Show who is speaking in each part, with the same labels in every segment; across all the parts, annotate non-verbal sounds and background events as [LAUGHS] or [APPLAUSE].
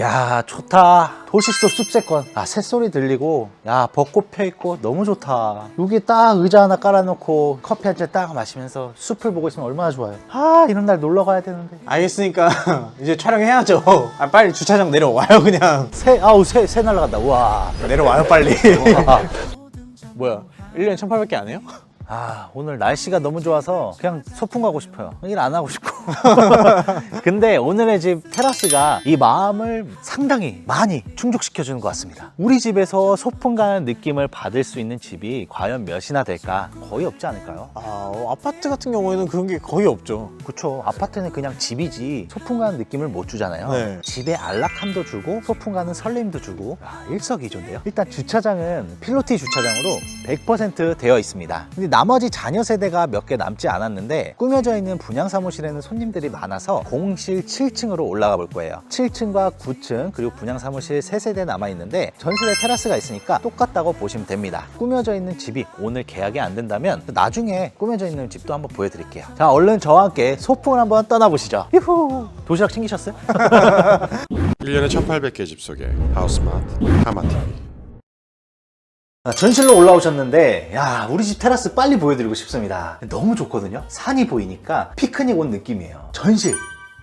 Speaker 1: 야 좋다 도시 속 숲세권 아 새소리 들리고 야 벚꽃 펴있고 너무 좋다 여기 딱 의자 하나 깔아놓고 커피 한 잔 딱 마시면서 숲을 보고 있으면 얼마나 좋아요 아 이런 날 놀러 가야 되는데
Speaker 2: 알겠으니까 [LAUGHS] 이제 촬영해야죠. 아, 빨리 주차장 내려와요, 그냥.
Speaker 1: 새 아우 새, 새 날라간다 우와
Speaker 2: 내려와요, 빨리.
Speaker 1: 와. [LAUGHS]
Speaker 2: 뭐야, 1년에 1800개 안 해요?
Speaker 1: 아 오늘 날씨가 너무 좋아서 그냥 소풍 가고 싶어요. 일 안 하고 싶고. [LAUGHS] 근데 오늘의 집 테라스가 이 마음을 상당히 많이 충족시켜 주는 것 같습니다. 우리 집에서 소풍 가는 느낌을 받을 수 있는 집이 과연 몇이나 될까? 거의 없지 않을까요?
Speaker 2: 아, 어, 아파트 같은 경우에는 그런 게 거의 없죠.
Speaker 1: 그쵸. 아파트는 그냥 집이지 소풍 가는 느낌을 못 주잖아요.
Speaker 2: 네.
Speaker 1: 집에 안락함도 주고 소풍 가는 설렘도 주고. 아, 일석이조인데요. 일단 주차장은 필로티 주차장으로 100% 되어 있습니다. 근데 나 머지 자녀 세대가 몇 개 남지 않았는데 꾸며져 있는 분양 사무실에는 손님들이 많아서 공실 7층으로 올라가 볼 거예요. 7층과 9층 그리고 분양 사무실 3세대 남아 있는데 전실에 테라스가 있으니까 똑같다고 보시면 됩니다. 꾸며져 있는 집이 오늘 계약이 안 된다면 나중에 꾸며져 있는 집도 한번 보여드릴게요. 자 얼른 저와 함께 소풍을 한번 떠나보시죠. 유후! 도시락 챙기셨어요? [LAUGHS]
Speaker 3: 1년에 1800개 집 속에 하우스마트 하마TV
Speaker 1: 아, 전실로 올라오셨는데 야 우리 집 테라스 빨리 보여드리고 싶습니다. 너무 좋거든요. 산이 보이니까 피크닉 온 느낌이에요. 전실!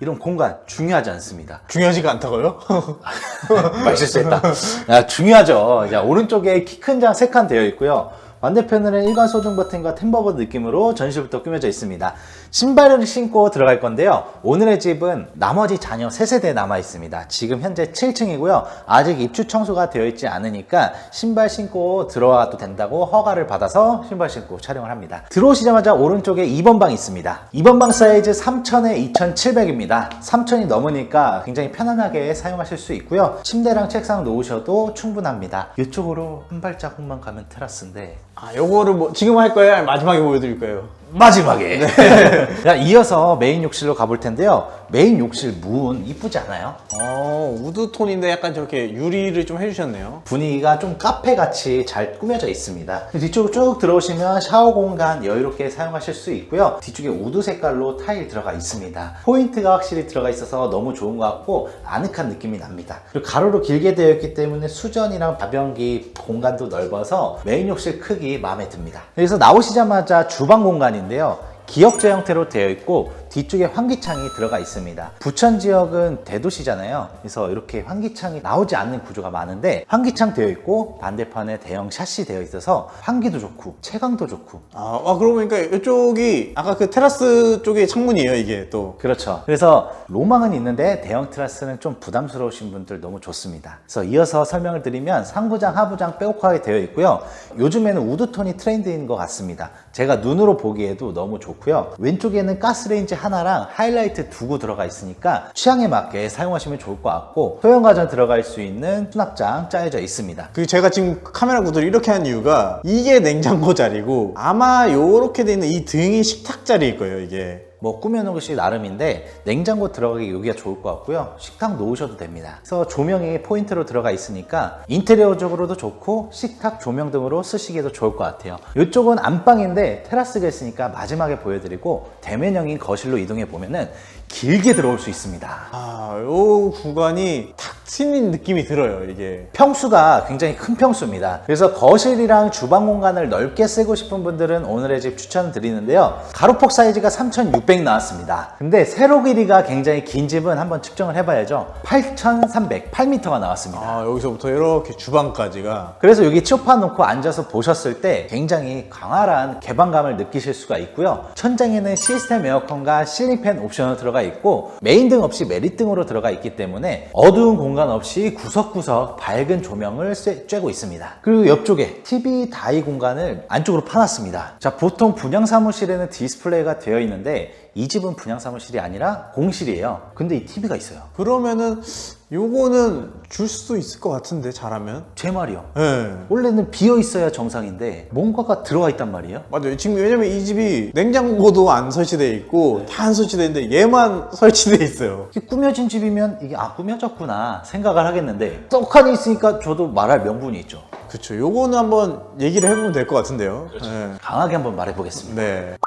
Speaker 1: 이런 공간 중요하지 않습니다.
Speaker 2: 중요하지가 않다고요? [LAUGHS]
Speaker 1: 말 실수했다. 야, 중요하죠. 자, 오른쪽에 키 큰 장 3칸 되어 있고요 반대편에는 일반 소중 버튼과 템버거 느낌으로 전실부터 꾸며져 있습니다. 신발을 신고 들어갈 건데요. 오늘의 집은 나머지 자녀 3세대 남아 있습니다. 지금 현재 7층이고요. 아직 입주 청소가 되어 있지 않으니까 신발 신고 들어와도 된다고 허가를 받아서 신발 신고 촬영을 합니다. 들어오시자마자 오른쪽에 2번 방 있습니다. 2번 방 사이즈 3000에 2700입니다. 3000이 넘으니까 굉장히 편안하게 사용하실 수 있고요. 침대랑 책상 놓으셔도 충분합니다. 이쪽으로 한 발자국만 가면 테라스인데
Speaker 2: 아, 요거를 뭐, 지금 할 거예요? 아니면 마지막에 보여드릴 거예요?
Speaker 1: 마지막에. [LAUGHS] 자, 이어서 메인 욕실로 가볼 텐데요. 메인 욕실 문 이쁘지 않아요?
Speaker 2: 어, 우드톤인데 약간 저렇게 유리를 좀 해주셨네요.
Speaker 1: 분위기가 좀 카페 같이 잘 꾸며져 있습니다. 뒤쪽으로 쭉 들어오시면 샤워 공간 여유롭게 사용하실 수 있고요. 뒤쪽에 우드 색깔로 타일 들어가 있습니다. 포인트가 확실히 들어가 있어서 너무 좋은 것 같고 아늑한 느낌이 납니다. 그리고 가로로 길게 되어 있기 때문에 수전이랑 다변기 공간도 넓어서 메인 욕실 크기 마음에 듭니다. 여기서 나오시자마자 주방 공간인 데요. 기역자 형태로 되어 있고 뒤쪽에 환기창이 들어가 있습니다. 부천 지역은 대도시잖아요. 그래서 이렇게 환기창이 나오지 않는 구조가 많은데 환기창 되어 있고 반대편에 대형 샷시 되어 있어서 환기도 좋고 채광도 좋고
Speaker 2: 아, 아, 그러고 보니까 이쪽이 아까 그 테라스 쪽에 창문이에요, 이게 또.
Speaker 1: 그렇죠. 그래서 로망은 있는데 대형 테라스는 좀 부담스러우신 분들 너무 좋습니다. 그래서 이어서 설명을 드리면 상부장, 하부장 빼곡하게 되어 있고요. 요즘에는 우드톤이 트렌드인 것 같습니다. 제가 눈으로 보기에도 너무 좋고요. 왼쪽에는 가스레인지 하나랑 하이라이트 두고 들어가 있으니까 취향에 맞게 사용하시면 좋을 것 같고 소형 가전 들어갈 수 있는 수납장 짜여져 있습니다.
Speaker 2: 그 제가 지금 카메라 구도를 이렇게 한 이유가 이게 냉장고 자리고 아마 요렇게 돼 있는 이 등이 식탁 자리일 거예요, 이게.
Speaker 1: 뭐 꾸며놓은 것이 나름인데 냉장고 들어가기 여기가 좋을 것 같고요. 식탁 놓으셔도 됩니다. 그래서 조명이 포인트로 들어가 있으니까 인테리어적으로도 좋고 식탁 조명 등으로 쓰시기에도 좋을 것 같아요. 이쪽은 안방인데 테라스가 있으니까 마지막에 보여드리고 대면형인 거실로 이동해 보면은 길게 들어올 수 있습니다
Speaker 2: 아, 요 구간이 탁 트인 느낌이 들어요, 이게.
Speaker 1: 평수가 굉장히 큰 평수입니다. 그래서 거실이랑 주방 공간을 넓게 쓰고 싶은 분들은 오늘의 집 추천드리는데요. 가로폭 사이즈가 3600 나왔습니다. 근데 세로 길이가 굉장히 긴 집은 한번 측정을 해봐야죠. 8300, 8m가 나왔습니다.
Speaker 2: 아, 여기서부터 이렇게 주방까지가.
Speaker 1: 그래서 여기 소파 놓고 앉아서 보셨을 때 굉장히 강활한 개방감을 느끼실 수가 있고요. 천장에는 시스템 에어컨과 실링팬 옵션으로 들어가 있고 메인 등 없이 메리 등으로 들어가 있기 때문에 어두운 공간 없이 구석구석 밝은 조명을 쐬- 쬐고 있습니다. 그리고 옆쪽에 TV 다이 공간을 안쪽으로 파놨습니다. 자, 보통 분양 사무실에는 디스플레이가 되어 있는데 이 집은 분양 사무실이 아니라 공실이에요. 근데 이 TV가 있어요.
Speaker 2: 그러면은 요거는 줄 수도 있을 것 같은데, 잘하면.
Speaker 1: 제 말이요.
Speaker 2: 예.
Speaker 1: 원래는 비어 있어야 정상인데 뭔가가 들어와 있단 말이에요.
Speaker 2: 맞아요. 지금 왜냐면 이 집이 냉장고도 안 설치돼 있고 다 안 설치돼 있는데 얘만 [LAUGHS] 설치돼 있어요.
Speaker 1: 이게 꾸며진 집이면 이게 아 꾸며졌구나 생각을 하겠는데 떡하니 있으니까 저도 말할 명분이 있죠.
Speaker 2: 그쵸. 요거는 한번 얘기를 해보면 될 것 같은데요. 네.
Speaker 1: 강하게 한번 말해보겠습니다.
Speaker 2: 네.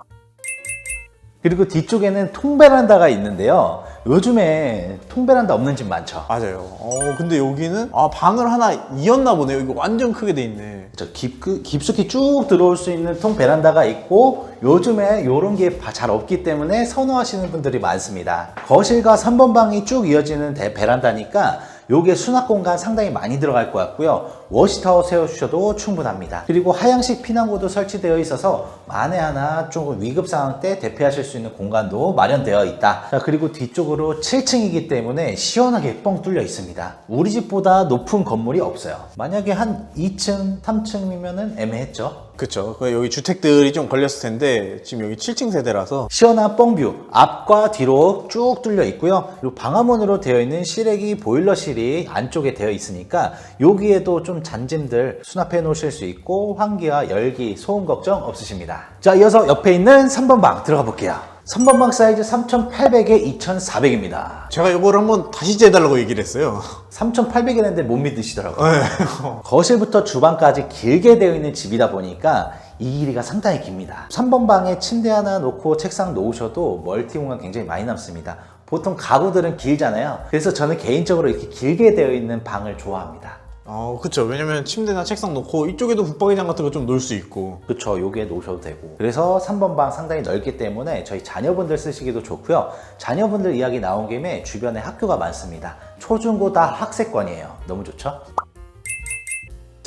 Speaker 1: 그리고 뒤쪽에는 통베란다가 있는데요. 요즘에 통베란다 없는 집 많죠.
Speaker 2: 맞아요. 어, 근데 여기는 아 방을 하나 이었나 보네요. 이거 완전 크게 돼 있네.
Speaker 1: 저 깊, 깊숙이 쭉 들어올 수 있는 통 베란다가 있고 요즘에 이런 게 잘 없기 때문에 선호하시는 분들이 많습니다. 거실과 3번 방이 쭉 이어지는 대- 베란다니까 요게 수납 공간 상당히 많이 들어갈 것 같고요. 워시타워 세워주셔도 충분합니다. 그리고 하향식 피난구도 설치되어 있어서 만에 하나 조금 위급 상황 때 대피하실 수 있는 공간도 마련되어 있다. 자, 그리고 뒤쪽으로 7층이기 때문에 시원하게 뻥 뚫려 있습니다. 우리 집보다 높은 건물이 없어요. 만약에 한 2층, 3층이면은 애매했죠.
Speaker 2: 그쵸. 그 여기 주택들이 좀 걸렸을 텐데 지금 여기 7층 세대라서
Speaker 1: 시원한 뻥뷰 앞과 뒤로 쭉 뚫려 있고요 그리고 방화문으로 되어 있는 시래기 보일러실이 안쪽에 되어 있으니까 여기에도 좀 잔짐들 수납해 놓으실 수 있고 환기와 열기 소음 걱정 없으십니다 자 이어서 옆에 있는 3번 방 들어가 볼게요 3번 방 사이즈 3800에 2400입니다
Speaker 2: 제가 이걸 한번 다시 재달라고 얘기를 했어요.
Speaker 1: 3800이랬는데 못 믿으시더라고요. [LAUGHS] 거실부터 주방까지 길게 되어 있는 집이다 보니까 이 길이가 상당히 깁니다. 3번 방에 침대 하나 놓고 책상 놓으셔도 멀티 공간 굉장히 많이 남습니다. 보통 가구들은 길잖아요. 그래서 저는 개인적으로 이렇게 길게 되어 있는 방을 좋아합니다.
Speaker 2: 어, 그쵸. 왜냐면 침대나 책상 놓고 이쪽에도 붙박이장 같은 거 좀 놓을 수 있고.
Speaker 1: 그쵸, 여기에 놓으셔도 되고. 그래서 3번 방 상당히 넓기 때문에 저희 자녀분들 쓰시기도 좋고요. 자녀분들 이야기 나온 김에 주변에 학교가 많습니다. 초중고 다 학세권이에요. 너무 좋죠?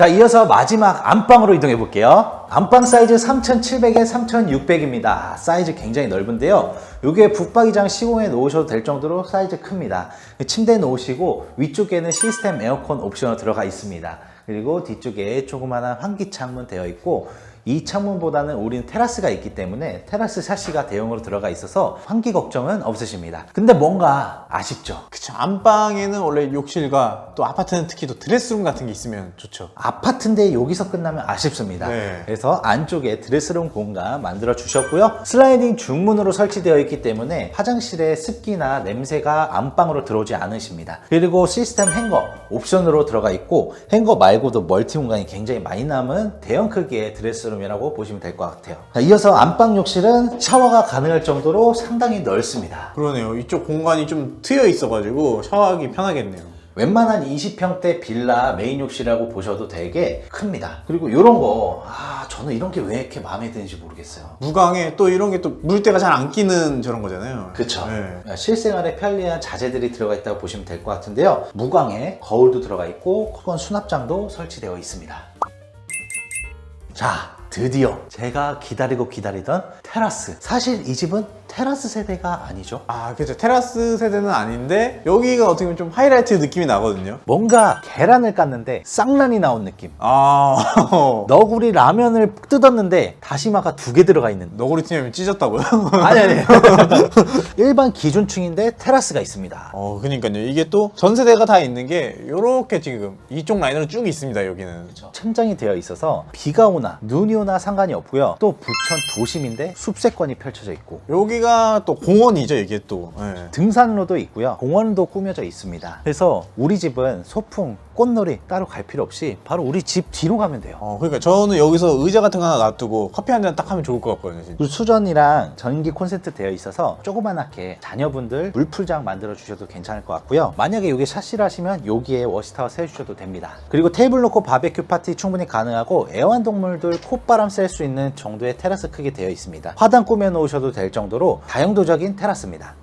Speaker 1: 자, 이어서 마지막 안방으로 이동해 볼게요. 안방 사이즈 3700에 3600입니다. 사이즈 굉장히 넓은데요. 요게 붙박이장 시공해 놓으셔도 될 정도로 사이즈 큽니다. 침대 놓으시고 위쪽에는 시스템 에어컨 옵션으로 들어가 있습니다. 그리고 뒤쪽에 조그마한 환기 창문 되어 있고 이 창문보다는 우리는 테라스가 있기 때문에 테라스 샤시가 대용으로 들어가 있어서 환기 걱정은 없으십니다. 근데 뭔가 아쉽죠.
Speaker 2: 그쵸. 안방에는 원래 욕실과 또 아파트는 특히 또 드레스룸 같은 게 있으면 좋죠.
Speaker 1: 아파트인데 여기서 끝나면 아쉽습니다.
Speaker 2: 네.
Speaker 1: 그래서 안쪽에 드레스룸 공간 만들어 주셨고요. 슬라이딩 중문으로 설치되어 있기 때문에 화장실에 습기나 냄새가 안방으로 들어오지 않으십니다. 그리고 시스템 행거 옵션으로 들어가 있고 행거 말고도 멀티 공간이 굉장히 많이 남은 대형 크기의 드레스룸 이라고 보시면 될 것 같아요. 자, 이어서 안방 욕실은 샤워가 가능할 정도로 상당히 넓습니다.
Speaker 2: 그러네요. 이쪽 공간이 좀 트여 있어가지고 샤워하기 편하겠네요.
Speaker 1: 웬만한 20평대 빌라 메인 욕실이라고 보셔도 되게 큽니다. 그리고 이런 거, 아, 저는 이런 게 왜 이렇게 마음에 드는지 모르겠어요.
Speaker 2: 무광에 또 이런 게 또 물때가 잘 안 끼는 저런 거잖아요.
Speaker 1: 그쵸.
Speaker 2: 네.
Speaker 1: 실생활에 편리한 자재들이 들어가 있다고 보시면 될 것 같은데요. 무광에 거울도 들어가 있고, 커건 수납장도 설치되어 있습니다. 자, 드디어 제가 기다리고 기다리던 테라스. 사실 이 집은 테라스 세대가 아니죠.
Speaker 2: 아, 그죠. 테라스 세대는 아닌데 여기가 어떻게 보면 좀 하이라이트 느낌이 나거든요.
Speaker 1: 뭔가 계란을 깠는데 쌍란이 나온 느낌.
Speaker 2: 아, [LAUGHS]
Speaker 1: 너구리 라면을 뜯었는데 다시마가 두 개 들어가 있는
Speaker 2: 너구리 팀이 찢었다고요? [LAUGHS]
Speaker 1: 아니 아니 [LAUGHS] 일반 기준층인데 테라스가 있습니다
Speaker 2: 어, 그니까요. 이게 또 전 세대가 다 있는 게 요렇게 지금 이쪽 라인으로 쭉 있습니다, 여기는.
Speaker 1: 천장이 되어 있어서 비가 오나 눈이 오나 상관이 없고요 또 부천 도심인데 숲세권이 펼쳐져 있고
Speaker 2: 여기가 또 공원이죠, 이게 또. 예.
Speaker 1: 등산로도 있고요 공원도 꾸며져 있습니다 그래서 우리 집은 소풍 꽃놀이 따로 갈 필요 없이 바로 우리 집 뒤로 가면 돼요
Speaker 2: 어, 그러니까 저는 여기서 의자 같은 거 하나 놔두고 커피 한 잔 딱 하면 좋을 것 같거든요, 진짜.
Speaker 1: 그리고 수전이랑 전기 콘센트 되어 있어서 조그만하게 자녀분들 물풀장 만들어 주셔도 괜찮을 것 같고요. 만약에 여기 샤시를 하시면 여기에 워시타워 세 주셔도 됩니다. 그리고 테이블 놓고 바베큐 파티 충분히 가능하고 애완동물들 콧바람 쐴 수 있는 정도의 테라스 크기 되어 있습니다. 화단 꾸며 놓으셔도 될 정도로 다용도적인 테라스입니다.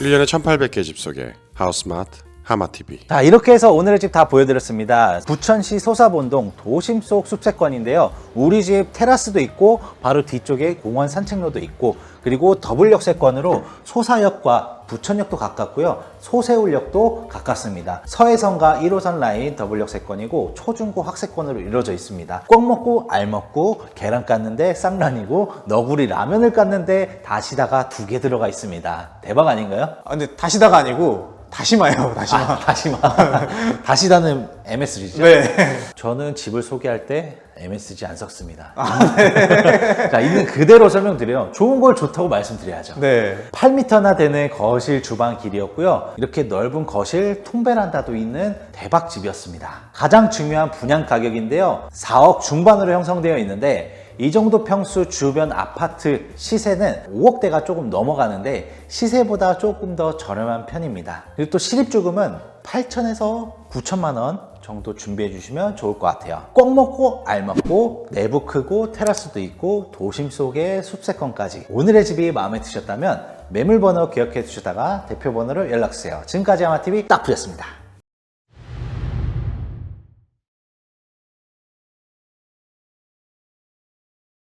Speaker 3: 1년에 1800개 집 속에 하우스마트 하마TV
Speaker 1: 자 이렇게 해서 오늘의 집 다 보여드렸습니다. 부천시 소사본동 도심 속 숲세권인데요. 우리 집 테라스도 있고 바로 뒤쪽에 공원 산책로도 있고 그리고 더블 역세권으로 소사역과 부천역도 가깝고요. 소세울역도 가깝습니다. 서해선과 1호선 라인 더블 역세권이고 초중고 학세권으로 이루어져 있습니다. 꽉 먹고 알 먹고 계란 깠는데 쌍란이고 너구리 라면을 깠는데 다시다가 두 개 들어가 있습니다. 대박 아닌가요?
Speaker 2: 아, 근데 다시다가 아니고 다시마예요, 다시마.
Speaker 1: 아, 다시마. [LAUGHS] 다시다는 [LAUGHS] MSG죠?
Speaker 2: 네.
Speaker 1: 저는 집을 소개할 때 MSG 안 섞습니다. [LAUGHS] 자, 있는 그대로 설명드려요. 좋은 걸 좋다고 말씀드려야죠.
Speaker 2: 네.
Speaker 1: 8m나 되는 거실 주방 길이었고요. 이렇게 넓은 거실 통베란다도 있는 대박 집이었습니다. 가장 중요한 분양 가격인데요. 4억 중반으로 형성되어 있는데 이 정도 평수 주변 아파트 시세는 5억대가 조금 넘어가는데 시세보다 조금 더 저렴한 편입니다. 그리고 또 실입주금은 8천에서 9천만 원 정도 준비해 주시면 좋을 것 같아요. 꼭 먹고 알 먹고 내부 크고 테라스도 있고 도심 속의 숲세권까지 오늘의 집이 마음에 드셨다면 매물 번호 기억해 주시다가 대표 번호를 연락 주세요. 지금까지 아마TV 딱 부였습니다.